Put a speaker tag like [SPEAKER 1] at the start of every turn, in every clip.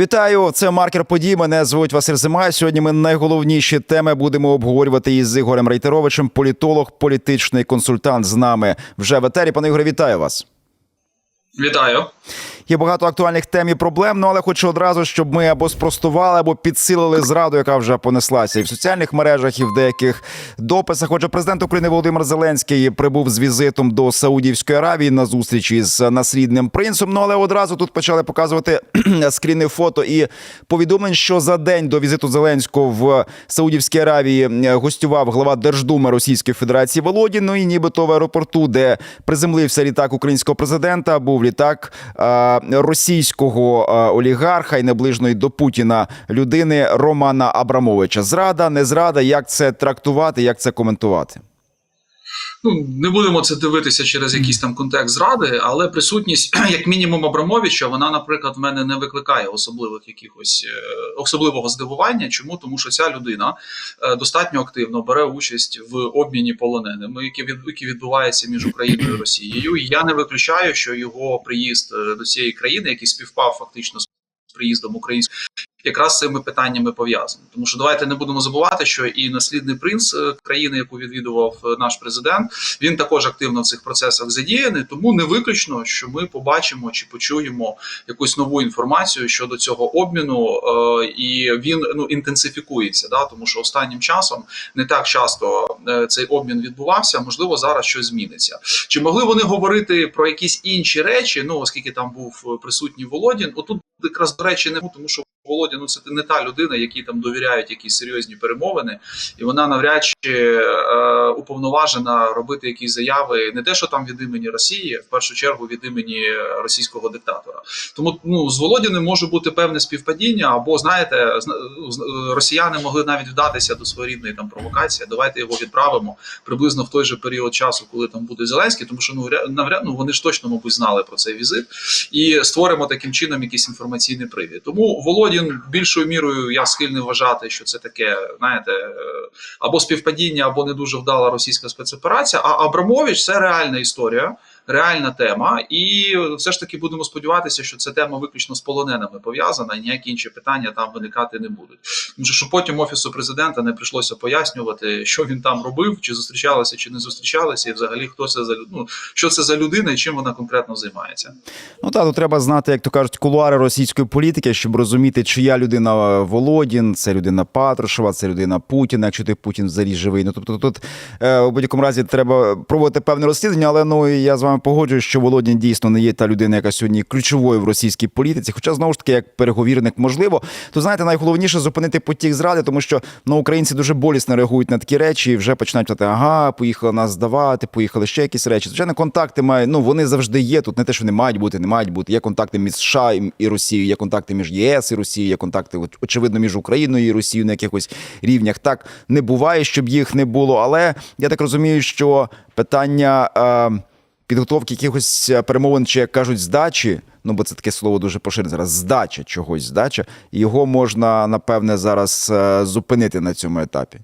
[SPEAKER 1] Вітаю, це маркер подій. Мене звуть Василь Зима. Сьогодні ми найголовніші теми будемо обговорювати із Ігорем Рейтеровичем, політолог, політичний консультант з нами вже в етері. Пане Ігоре, вітаю вас.
[SPEAKER 2] Вітаю.
[SPEAKER 1] Є багато актуальних тем і проблем, ну але хочу одразу, щоб ми або спростували, або підсилили зраду, яка вже понеслася і в соціальних мережах, і в деяких дописах. Отже, президент України Володимир Зеленський прибув з візитом до Саудівської Аравії на зустрічі з наслідним принцем. Ну але одразу тут почали показувати скріни фото і повідомлень, що за день до візиту Зеленського в Саудівській Аравії гостював глава Держдуми Російської Федерації Володін. Ну і нібито в аеропорту, де приземлився літак українського президента, був літак російського е, олігарха і наближної до Путіна людини Романа Абрамовича. Зрада, не зрада. Як це трактувати, як це коментувати?
[SPEAKER 2] Ну не будемо це дивитися через якийсь там контекст зради, але присутність, як мінімум, Абрамовича, вона, наприклад, в мене не викликає особливих якихось е, особливого здивування. Чому тому, що ця людина е, достатньо активно бере участь в обміні полоненими, які від які відбуваються між Україною і Росією. І я не виключаю, що його приїзд е, до цієї країни, який співпав фактично з приїздом українського. Якраз цими питаннями пов'язано, тому що давайте не будемо забувати, що і наслідний принц е, країни, яку відвідував е, наш президент, він також активно в цих процесах задіяний. Тому не виключно, що ми побачимо чи почуємо якусь нову інформацію щодо цього обміну, е, і він ну інтенсифікується. Да, тому що останнім часом не так часто цей обмін відбувався. Можливо, зараз щось зміниться. Чи могли вони говорити про якісь інші речі? Ну оскільки там був присутній Володін, отут якраз до речі, не тому, що Володя, ну це не та людина, якій там довіряють якісь серйозні перемовини, і вона навряд чи е, уповноважена робити якісь заяви, не те, що там від імені Росії, в першу чергу від імені російського диктатора. Тому ну з Володіним може бути певне співпадіння, або знаєте, росіяни могли навіть вдатися до своєрідної там провокації. Давайте його відправимо приблизно в той же період часу, коли там буде Зеленський, тому що ну навряд ну вони ж точно мабуть знали про цей візит, і створимо таким чином якийсь інформаційний привід. Тому Володін більшою мірою я схильний вважати, що це таке, знаєте, або співпадіння, або не дуже вдала російська спецоперація. А Абрамович це реальна історія. Реальна тема, і все ж таки будемо сподіватися, що ця тема виключно з полоненими пов'язана, і ніякі інші питання там виникати не будуть. Тому що потім офісу президента не прийшлося пояснювати, що він там робив, чи зустрічалися, чи не зустрічалися, і взагалі хто це за ну, що це за людина і чим вона конкретно займається.
[SPEAKER 1] Ну так, тут треба знати, як то кажуть, кулуари російської політики, щоб розуміти, чия людина Володін, це людина Патрушева, це людина Путіна. Якщо ти Путін взагалі живий. Ну тобто, тут е, у будь-якому разі треба проводити певне розслідування, але ну я з вами погоджуюсь, що Володін дійсно не є та людина, яка сьогодні ключовою в російській політиці. Хоча знову ж таки, як переговірник, можливо, то знаєте, найголовніше зупинити потік зради, тому що ну українці дуже болісно реагують на такі речі і вже починають казати, ага, поїхали нас здавати, поїхали ще якісь речі. Звичайно, контакти мають, ну вони завжди є. Тут не те, що не мають бути, не мають бути. Є контакти між США і Росією, є контакти між ЄС і Росією, є контакти очевидно між Україною і Росією на якихось рівнях. Так не буває, щоб їх не було. Але я так розумію, що питання. Е, підготовки якихось перемовин, чи як кажуть, здачі. Ну, бо це таке слово дуже поширене зараз. Здача чогось, здача. Його можна напевне зараз е, зупинити на цьому етапі.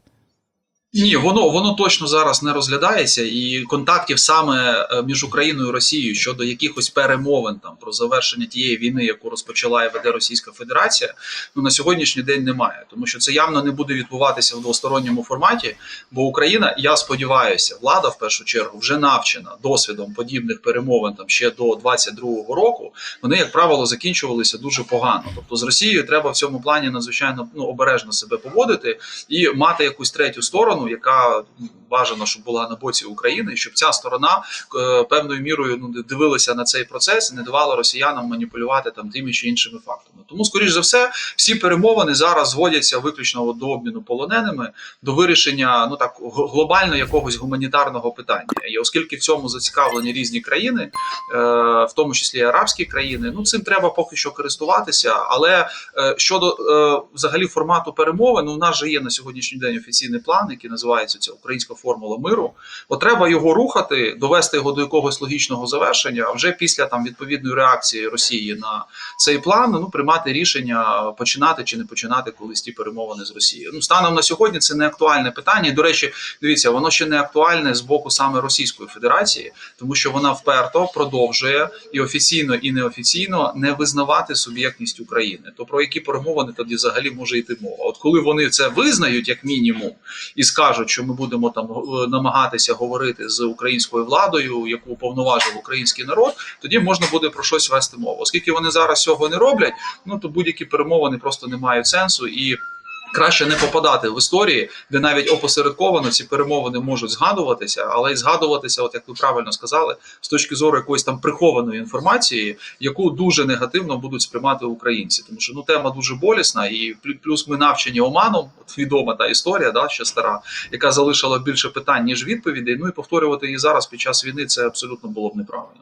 [SPEAKER 2] Ні, воно воно точно зараз не розглядається, і контактів саме між Україною і Росією щодо якихось перемовин там про завершення тієї війни, яку розпочала і веде Російська Федерація, ну на сьогоднішній день немає, тому що це явно не буде відбуватися в двосторонньому форматі. Бо Україна, я сподіваюся, влада в першу чергу вже навчена досвідом подібних перемовин там ще до 22-го року. Вони, як правило, закінчувалися дуже погано. Тобто з Росією треба в цьому плані надзвичайно ну обережно себе поводити і мати якусь третю сторону яка бажано, щоб була на боці України, щоб ця сторона е, певною мірою ну дивилася на цей процес і не давала росіянам маніпулювати там тими чи іншими фактами. Тому, скоріш за все, всі перемовини зараз зводяться виключно до обміну полоненими, до вирішення ну так глобально якогось гуманітарного питання. І оскільки в цьому зацікавлені різні країни, е, в тому числі арабські країни, ну цим треба поки що користуватися. Але е, щодо взагалі формату перемовин, ну, у нас же є на сьогоднішній день офіційний план, який називається ця українська формула миру. От треба його рухати, довести його до якогось логічного завершення. А вже після там відповідної реакції Росії на цей план ну приймати рішення починати чи не починати колись ті перемовини з Росією. Ну станом на сьогодні це не актуальне питання. І, до речі, дивіться, воно ще не актуальне з боку саме Російської Федерації, тому що вона вперто продовжує і офіційно, і неофіційно не визнавати суб'єктність України. То про які перемовини тоді взагалі може йти мова? От коли вони це визнають як мінімум і скажуть, що ми будемо там е, намагатися говорити з українською владою, яку уповноважив український народ, тоді можна буде про щось вести мову. Оскільки вони зараз цього не роблять, ну то будь-які перемовини просто не мають сенсу і. Краще не попадати в історії, де навіть опосередковано ці перемовини можуть згадуватися, але й згадуватися, от як ви правильно сказали, з точки зору якоїсь там прихованої інформації, яку дуже негативно будуть сприймати українці, тому що ну тема дуже болісна, і плю- плюс ми навчені оманом. От відома та історія, да, ще стара, яка залишила більше питань ніж відповідей. Ну і повторювати її зараз під час війни це абсолютно було б неправильно.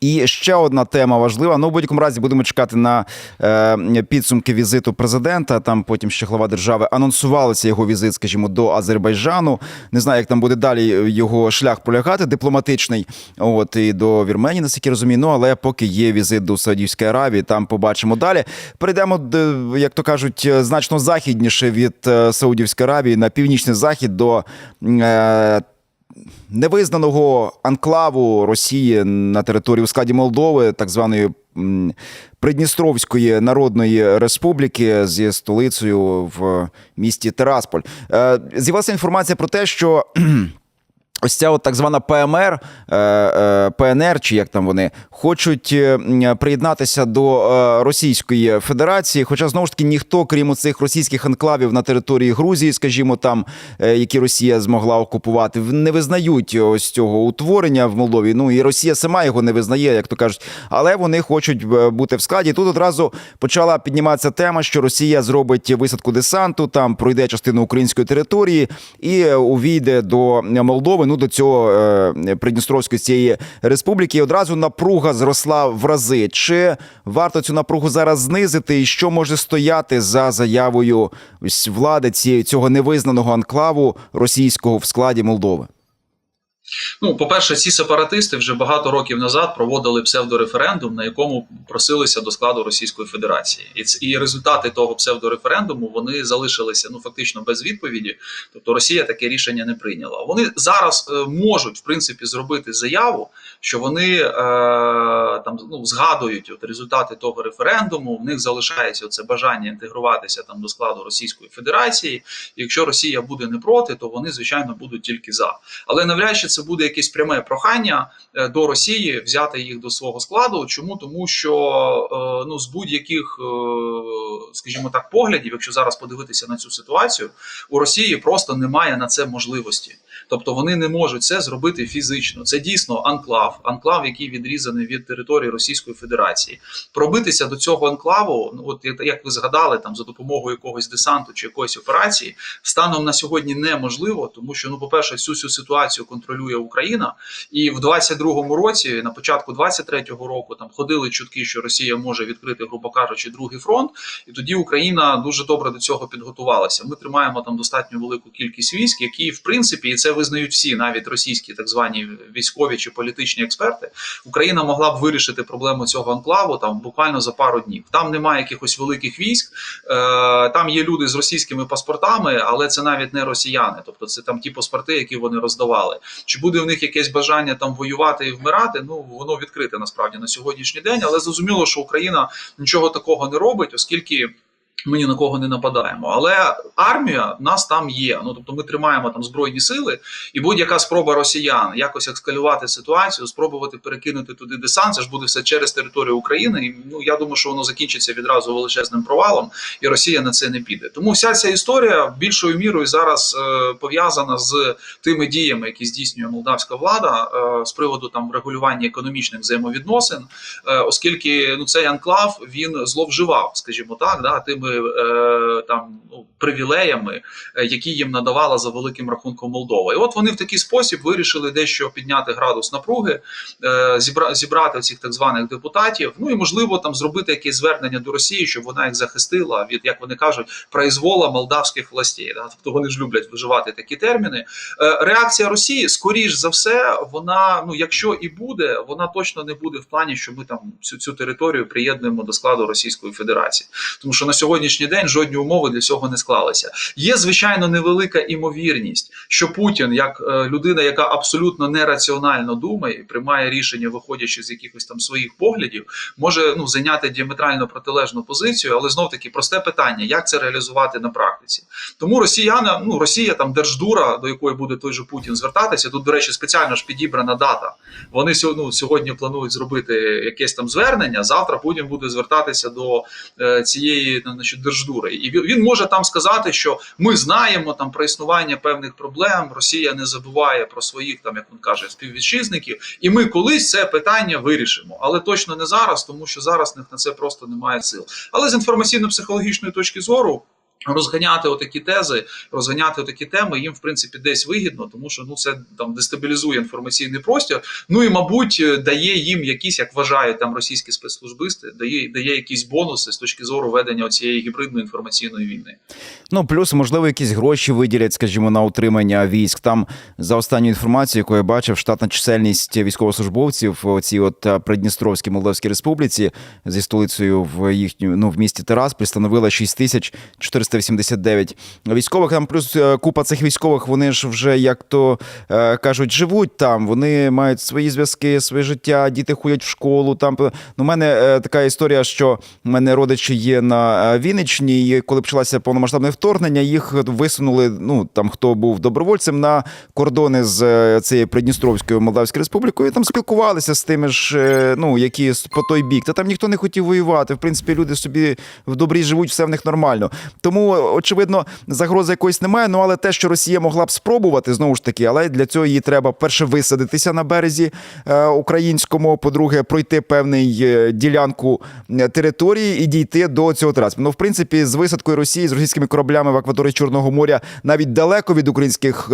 [SPEAKER 1] І ще одна тема важлива. Ну, в будь-якому разі будемо чекати на е, підсумки візиту президента. Там потім ще глава держави анонсувалися його візит, скажімо, до Азербайджану. Не знаю, як там буде далі його шлях пролягати дипломатичний. От і до Вірменії, наскільки розумію. Ну але поки є візит до Саудівської Аравії, там побачимо далі. Перейдемо, як то кажуть, значно західніше від е, Саудівської Аравії на північний захід до. Е, невизнаного анклаву Росії на території у складі Молдови, так званої Придністровської Народної Республіки зі столицею в місті Терасполь. Е, З'явилася інформація про те, що. Ось ця от так звана ПМР, е, е, ПНР, чи як там вони, хочуть е, приєднатися до Російської Федерації. Хоча знову ж таки ніхто, крім цих російських анклавів на території Грузії, скажімо, там, які Росія змогла окупувати, не визнають ось цього утворення в Молдові. Ну і Росія сама його не визнає, як то кажуть. Але вони хочуть бути в складі. Тут одразу почала підніматися тема, що Росія зробить висадку десанту, там пройде частину української території і увійде до Молдови. Ну до цього е, Придністровської цієї республіки. І одразу напруга зросла в рази. Чи варто цю напругу зараз знизити? І що може стояти за заявою ось влади цієї цього невизнаного анклаву російського в складі Молдови?
[SPEAKER 2] Ну, по-перше, ці сепаратисти вже багато років назад проводили псевдореферендум, на якому просилися до складу Російської Федерації, і і результати того псевдореферендуму вони залишилися ну фактично без відповіді. Тобто Росія таке рішення не прийняла. Вони зараз е, можуть в принципі зробити заяву, що вони е, там ну, згадують от результати того референдуму. В них залишається це бажання інтегруватися там до складу Російської Федерації. Якщо Росія буде не проти, то вони звичайно будуть тільки за. Але навряд чи це буде якесь пряме прохання е, до Росії взяти їх до свого складу. Чому? Тому що е, ну з будь-яких, е, скажімо так, поглядів, якщо зараз подивитися на цю ситуацію, у Росії просто немає на це можливості. Тобто вони не можуть це зробити фізично. Це дійсно анклав, анклав, який відрізаний від території Російської Федерації. Пробитися до цього анклаву, ну от як- ви згадали, там за допомогою якогось десанту чи якоїсь операції, станом на сьогодні неможливо, тому що ну, по-перше, всю цю ситуацію контролює Україна, і в 22-му році, на початку 23-го року, там ходили чутки, що Росія може відкрити, грубо кажучи, другий фронт, і тоді Україна дуже добре до цього підготувалася. Ми тримаємо там достатньо велику кількість військ, які в принципі, і це визнають всі, навіть російські так звані військові чи політичні експерти. Україна могла б вирішити проблему цього анклаву там буквально за пару днів. Там немає якихось великих військ, е, там є люди з російськими паспортами, але це навіть не росіяни, тобто це там ті паспорти, які вони роздавали. Чи буде в них якесь бажання там воювати і вмирати? Ну воно відкрите насправді на сьогоднішній день, але зрозуміло, що Україна нічого такого не робить, оскільки. Ми ні на кого не нападаємо, але армія в нас там є. Ну тобто, ми тримаємо там збройні сили, і будь-яка спроба росіян якось ескалювати ситуацію, спробувати перекинути туди десант, це ж буде все через територію України. І ну я думаю, що воно закінчиться відразу величезним провалом, і Росія на це не піде. Тому вся ця історія більшою мірою зараз е, пов'язана з тими діями, які здійснює молдавська влада е, з приводу там регулювання економічних взаємовідносин, е, оскільки ну цей анклав він зловживав, скажімо так, да, тими е, там ну, привілеями, е, які їм надавала за великим рахунком Молдова. І от вони в такий спосіб вирішили дещо підняти градус напруги, е, зібра, зібрати цих так званих депутатів. Ну і можливо там зробити якесь звернення до Росії, щоб вона їх захистила від, як вони кажуть, произвола молдавських властей. Да? Тобто вони ж люблять вживати такі терміни. Е, реакція Росії, скоріш за все, вона ну якщо і буде, вона точно не буде в плані, що ми там цю цю територію приєднуємо до складу Російської Федерації, тому що на сьогоднішній день жодні умови для цього не склалися. Є звичайно невелика імовірність, що Путін, як е, людина, яка абсолютно нераціонально думає, приймає рішення, виходячи з якихось там своїх поглядів, може ну зайняти діаметрально протилежну позицію, але знов таки просте питання, як це реалізувати на практиці. Тому росіяна, ну Росія там держдура, до якої буде той же Путін звертатися. Тут, до речі, спеціально ж підібрана дата. Вони ну, сьогодні планують зробити якесь там звернення. Завтра Путін буде звертатися до е, цієї значить, держдури. І він, може там сказати, що ми знаємо там про існування певних проблем. Росія не забуває про своїх там, як він каже, співвітчизників, і ми колись це питання вирішимо, але точно не зараз, тому що зараз на це просто немає сил. Але з інформаційно-психологічної точки зору. Розганяти отакі тези, розганяти такі теми їм в принципі десь вигідно, тому що ну це там дестабілізує інформаційний простір. Ну і мабуть дає їм якісь, як вважають там російські спецслужбисти, дає дає якісь бонуси з точки зору ведення цієї гібридної інформаційної війни.
[SPEAKER 1] Ну плюс можливо якісь гроші виділять, скажімо, на утримання військ. Там за останню інформацію, яку я бачив, штатна чисельність військовослужбовців у цій от е, Придністровській Молдовській республіці зі столицею в їхню ну в місті Тарас пристановила 6400 379 військових. Там плюс е, купа цих військових. Вони ж вже як то е, кажуть, живуть там. Вони мають свої зв'язки, своє життя, діти ходять в школу. Там ну, у мене е, така історія, що в мене родичі є на Вінничні. і коли почалося повномасштабне вторгнення, їх висунули. Ну там хто був добровольцем на кордони з цією Придністровською Молдавською республікою. і Там спілкувалися з тими ж, ну які по той бік. Та там ніхто не хотів воювати. В принципі, люди собі в добрі живуть, все в них нормально. Тому очевидно, загрози якоїсь немає. Ну але те, що Росія могла б спробувати, знову ж таки, але для цього їй треба перше висадитися на березі е, українському. По-друге, пройти певний е, ділянку території і дійти до цього трасу. Ну, в принципі, з висадкою Росії з російськими кораблями в акваторії Чорного моря навіть далеко від українських.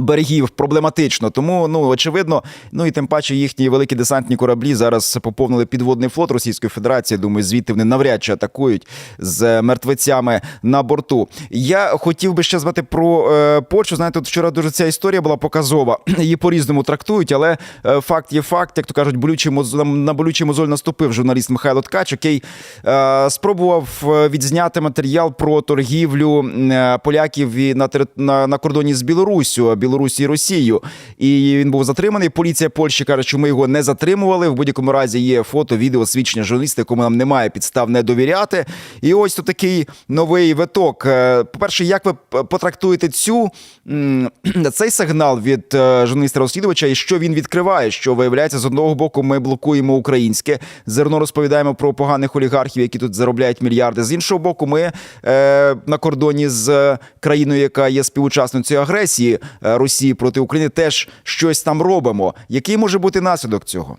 [SPEAKER 1] Е, Берегів проблематично, тому ну очевидно, ну і тим паче їхні великі десантні кораблі зараз поповнили підводний флот Російської Федерації. Думаю, звідти вони навряд чи атакують з мертвецями на борту. Я хотів би ще звати про е, Польщу. Знаєте, от вчора дуже ця історія була показова. Її по-різному трактують, але е, факт є факт, як то кажуть, болючий моз- на болючий мозоль наступив журналіст Михайло Ткач, який е, спробував е, відзняти матеріал про торгівлю е, поляків на, на, на кордоні з Білоруссю, Білорусі і Росією. І він був затриманий. Поліція Польщі каже, що ми його не затримували. В будь-якому разі є фото, відео, свідчення журналіста, якому нам немає підстав не довіряти. І ось тут такий новий виток. Е, По-перше, як ви потрактуєте цю цей сигнал від е, журналіста-розслідувача, і що він відкриває? Що виявляється, з одного боку, ми блокуємо українське зерно, розповідаємо про поганих олігархів, які тут заробляють мільярди. З іншого боку, ми е, на кордоні з е, країною, яка є співучасницею агресії Росії проти України, теж щось там робимо. Який може бути наслідок цього?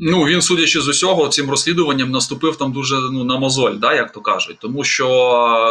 [SPEAKER 2] Ну він, судячи з усього, цим розслідуванням наступив там дуже ну на мозоль, да, як то кажуть. Тому що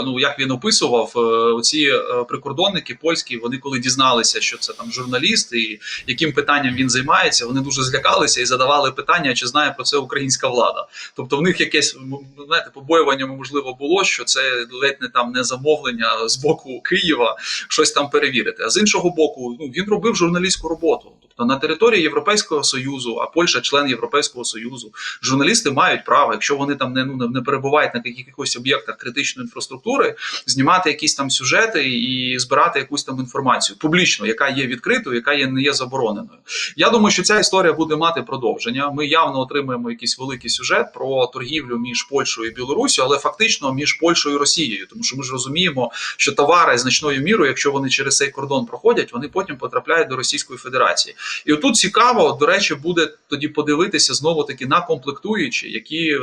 [SPEAKER 2] ну як він описував, е, оці е, прикордонники польські, вони коли дізналися, що це там журналіст і яким питанням він займається, вони дуже злякалися і задавали питання, чи знає про це українська влада. Тобто в них якесь м, знаєте, побоювання можливо було, що це ледь не там не замовлення з боку Києва щось там перевірити. А з іншого боку, ну він робив журналістську роботу. Тобто на території Європейського союзу, а Польща член Європейського союзу, журналісти мають право, якщо вони там не ну не перебувають на якихось об'єктах критичної інфраструктури, знімати якісь там сюжети і збирати якусь там інформацію публічно, яка є відкритою, яка є не є забороненою. Я думаю, що ця історія буде мати продовження. Ми явно отримаємо якийсь великий сюжет про торгівлю між Польщею і Білорусію, але фактично між Польщею і Росією, тому що ми ж розуміємо, що товари значною мірою, якщо вони через цей кордон проходять, вони потім потрапляють до Російської Федерації. І отут цікаво, до речі, буде тоді подивитися знову таки на комплектуючі, які е,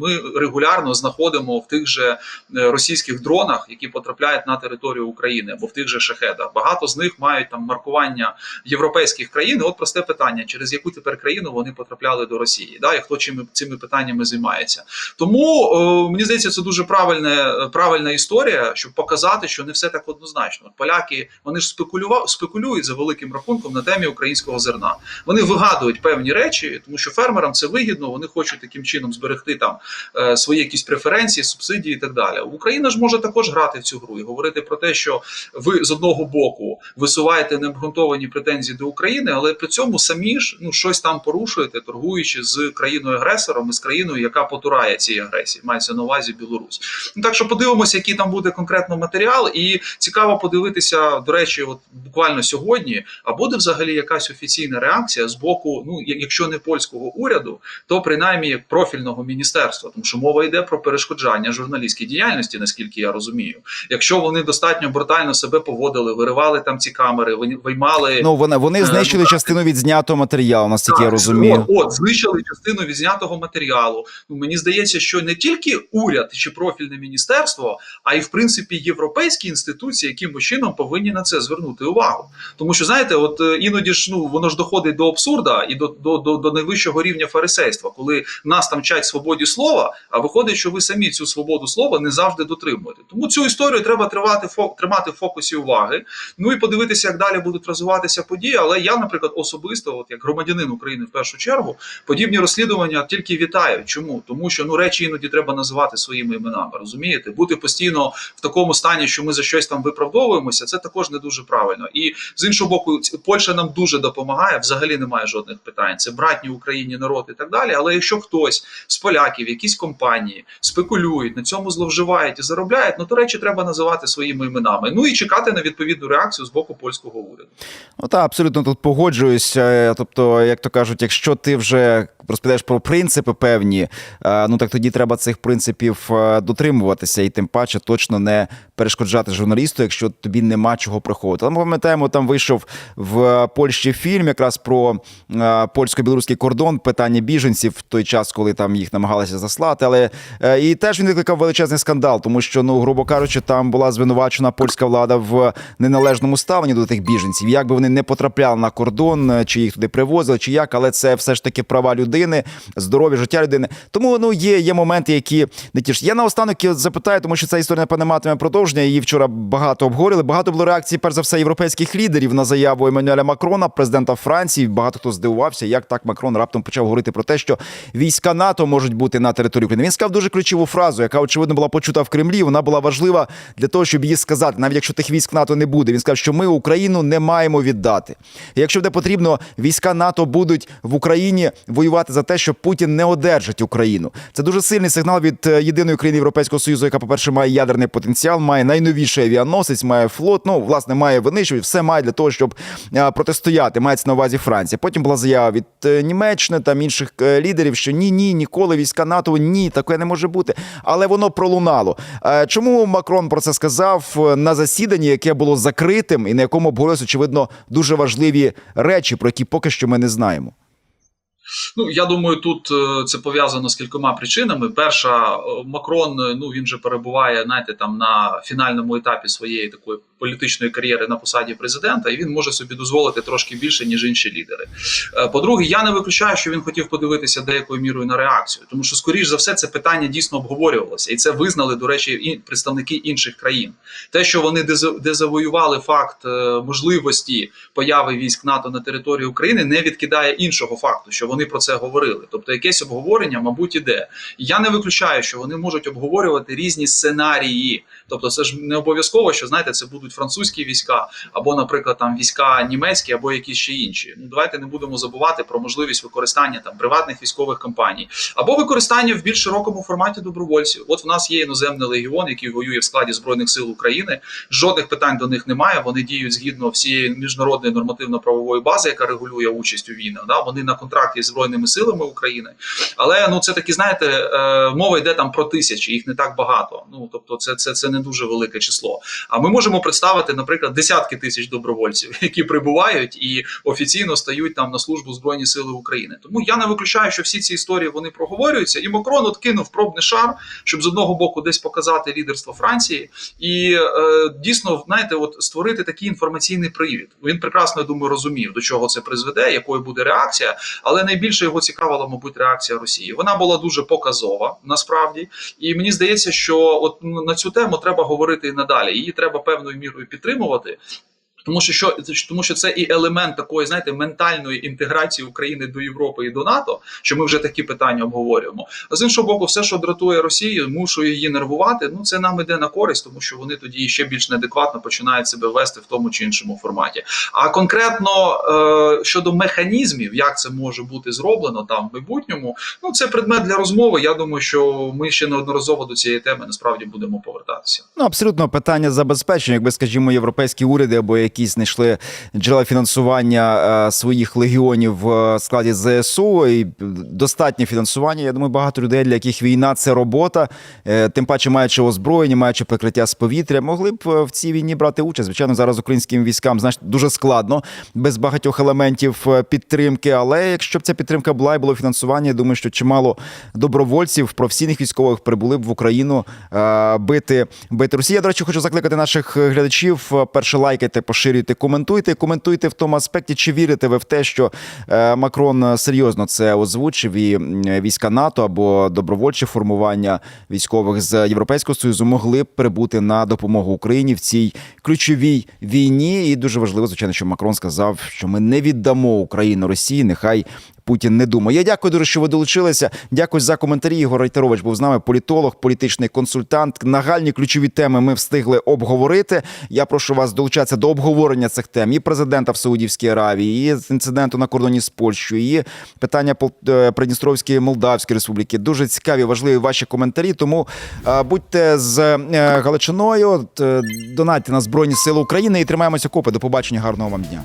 [SPEAKER 2] ми регулярно знаходимо в тих же е, російських дронах, які потрапляють на територію України або в тих же шахедах. Багато з них мають там маркування європейських країн. І От просте питання: через яку тепер країну вони потрапляли до Росії? Да, і хто чим цими питаннями займається? Тому е, мені здається, це дуже правильне, правильна історія, щоб показати, що не все так однозначно. Поляки вони ж спекулював, спекулюють за великим рахунком на темі українського зерна. Вони вигадують певні речі, тому що фермерам це вигідно. Вони хочуть таким чином зберегти там е, свої якісь преференції, субсидії і так далі. Україна ж може також грати в цю гру і говорити про те, що ви з одного боку висуваєте необґрунтовані претензії до України, але при цьому самі ж ну щось там порушуєте, торгуючи з країною агресором і з країною, яка потурає цій агресії. Мається на увазі Білорусь. Ну так що подивимося, який там буде конкретно матеріал, і цікаво подивитися. До речі, от буквально сьогодні, а буде взагалі якась офіційна реакція з боку, ну якщо не польського уряду, то принаймні профільного міністерства, тому що мова йде про перешкоджання журналістській діяльності, наскільки я розумію. Якщо вони достатньо брутально себе поводили, виривали там ці камери, ви- виймали
[SPEAKER 1] Ну вони, вони
[SPEAKER 2] Е,
[SPEAKER 1] знищили
[SPEAKER 2] ну,
[SPEAKER 1] частину від знятого матеріалу, наскільки я розумію.
[SPEAKER 2] От, от знищили частину відзнятого матеріалу. Ну мені здається, що не тільки уряд чи профільне міністерство, а й в принципі європейські інституції, яким чином повинні на це звернути увагу. Тому що знаєте, от е, іноді ж ну воно ж доходить до абсурда і до, до, до, до найвищого рівня фарисейства, коли нас там вчать свободі слова, а виходить, що ви самі цю свободу слова не завжди дотримуєте. Тому цю історію треба тривати тримати в фокусі уваги. Ну і подивитися, як далі будуть розвиватися події. Але я, наприклад, особисто, от як громадянин України, в першу чергу, подібні розслідування тільки вітаю. Чому? Тому що ну речі іноді треба називати своїми іменами. Розумієте, бути постійно в такому стані, що ми за щось там виправдовуємося, це також не дуже правильно. І з іншого боку, Польща нам дуже допомагає. Взагалі немає жодних питань. Це братні Україні народ і так далі. Але якщо хтось з поляків, якісь компанії спекулюють на цьому зловживають і заробляють, ну то речі треба називати своїми іменами. Ну і чекати на відповідну реакцію з боку польського уряду.
[SPEAKER 1] Ну та абсолютно тут погоджуюсь. Е, Тобто, як то кажуть, якщо ти вже розповідаєш про принципи певні, е, ну так тоді треба цих принципів е, дотримуватися, і тим паче точно не перешкоджати журналісту, якщо тобі нема чого приховувати. Але ми пам'ятаємо, там вийшов в Польщі фільм якраз про польсько-білоруський кордон, питання біженців в той час, коли там їх намагалися заслати. Але е, і теж він викликав величезний скандал, тому що, ну грубо кажучи, там була звинувачена польська влада в неналежному ставленні до тих біженців. Як би вони не потрапляли на кордон, е, чи їх туди привозили, чи як, але це все ж таки права людини, здоров'я, життя людини. Тому ну є, є моменти, які не ті ж. Я наостанок запитаю, тому що ця історія напевне матиме продовження. Її вчора багато обговорили. Багато було реакцій, перш за все, європейських лідерів на заяву Еммануеля Макрона, президента Франції. Багато хто здивувався, як так Макрон раптом почав говорити про те, що війська НАТО можуть бути на території України. Він сказав дуже ключову фразу, яка очевидно була почута в Кремлі. Вона була важлива для того, щоб її сказати, навіть якщо тих військ НАТО не буде. Він сказав, що ми Україну не маємо віддати. І якщо буде потрібно, війська НАТО будуть в Україні воювати за те, що Путін не одержить Україну. Це дуже сильний сигнал від е, єдиної країни Європейського союзу, яка, по-перше, має ядерний потенціал, має найновіший авіаносець, має флот. Ну, власне, має винищувач, все має для того, щоб е, протистояти. Мається на увазі Франція. Потім була заява від е, Німеччини та інших е, лідерів, що ні, ні, ніколи війська НАТО, ні, таке не може бути. Але воно пролунало. Е, Чому Макрон про це сказав е, на засіданні, яке було закритим і на якому обговорилися, очевидно, дуже важливі речі, про які поки що ми не знаємо.
[SPEAKER 2] Ну я думаю, тут це пов'язано з кількома причинами. Перша, Макрон, ну він же перебуває, знаєте, там на фінальному етапі своєї такої політичної кар'єри на посаді президента, і він може собі дозволити трошки більше, ніж інші лідери. Е, По-друге, я не виключаю, що він хотів подивитися деякою мірою на реакцію, тому що, скоріш за все, це питання дійсно обговорювалося, і це визнали, до речі, і представники інших країн. Те, що вони деза- дезавоювали факт е, можливості появи військ НАТО на території України, не відкидає іншого факту, що вони про це говорили. Тобто, якесь обговорення, мабуть, іде. Я не виключаю, що вони можуть обговорювати різні сценарії. Тобто, це ж не обов'язково, що знаєте, це будуть французькі війська, або, наприклад, там війська німецькі, або якісь ще інші. Ну давайте не будемо забувати про можливість використання там приватних військових компаній, або використання в більш широкому форматі добровольців. От в нас є іноземний легіон, який воює в складі збройних сил України. Жодних питань до них немає. Вони діють згідно всієї міжнародної нормативно-правової бази, яка регулює участь у війнах. Да? Вони на контракті з збройними силами України. Але ну це такі, знаєте, е, мова йде там про тисячі, їх не так багато. Ну тобто, це, це, це не дуже велике число. А ми можемо представити. Представити, наприклад, десятки тисяч добровольців, які прибувають і офіційно стають там на службу Збройні Сили України. Тому я не виключаю, що всі ці історії вони проговорюються. І Макрон от кинув пробний шар, щоб з одного боку десь показати лідерство Франції, і е, дійсно, знаєте, от створити такий інформаційний привід. Він прекрасно я думаю розумів, до чого це призведе, якою буде реакція. Але найбільше його цікавила, мабуть, реакція Росії. Вона була дуже показова насправді, і мені здається, що от на цю тему треба говорити і надалі. Її треба певною мірою підтримувати. Тому що, що тому, що це і елемент такої, знаєте, ментальної інтеграції України до Європи і до НАТО, що ми вже такі питання обговорюємо. А з іншого боку, все, що дратує Росію, мушує її нервувати. Ну це нам іде на користь, тому що вони тоді ще більш неадекватно починають себе вести в тому чи іншому форматі. А конкретно е, щодо механізмів, як це може бути зроблено там в майбутньому, ну це предмет для розмови. Я думаю, що ми ще неодноразово до цієї теми насправді будемо повертатися.
[SPEAKER 1] Ну, абсолютно питання забезпечення, якби, скажімо, європейські уряди або якісь знайшли джерела фінансування е, своїх легіонів в складі ЗСУ і достатнє фінансування. Я думаю, багато людей, для яких війна це робота, е, тим паче маючи озброєння, маючи прикриття з повітря, могли б е, в цій війні брати участь. Звичайно, зараз українським військам знаєш, дуже складно без багатьох елементів е, підтримки. Але якщо б ця підтримка була і було фінансування, я думаю, що чимало добровольців, професійних військових прибули б в Україну е, бити бити Росію. Я, до речі, хочу закликати наших глядачів. е, Перше лайкайте, поширюйте, коментуйте. Коментуйте в тому аспекті, чи вірите ви в те, що е, Макрон серйозно це озвучив і війська НАТО або добровольчі формування військових з Європейського союзу могли б прибути на допомогу Україні в цій ключовій війні. І дуже важливо, звичайно, що Макрон сказав, що ми не віддамо Україну Росії. Нехай Путін не думає. Я дякую дуже, що ви долучилися. Дякую за коментарі. Ігор Райтерович був з нами, політолог, політичний консультант. Нагальні ключові теми ми встигли обговорити. Я прошу вас долучатися до обговорення цих тем і президента в Саудівській Аравії, і інциденту на кордоні з Польщею, і питання е, Придністровської Молдавської Республіки. Дуже цікаві, важливі ваші коментарі. Тому е, будьте з е, Галичиною, донатьте на Збройні Сили України і тримаємося купи. До побачення, гарного вам дня.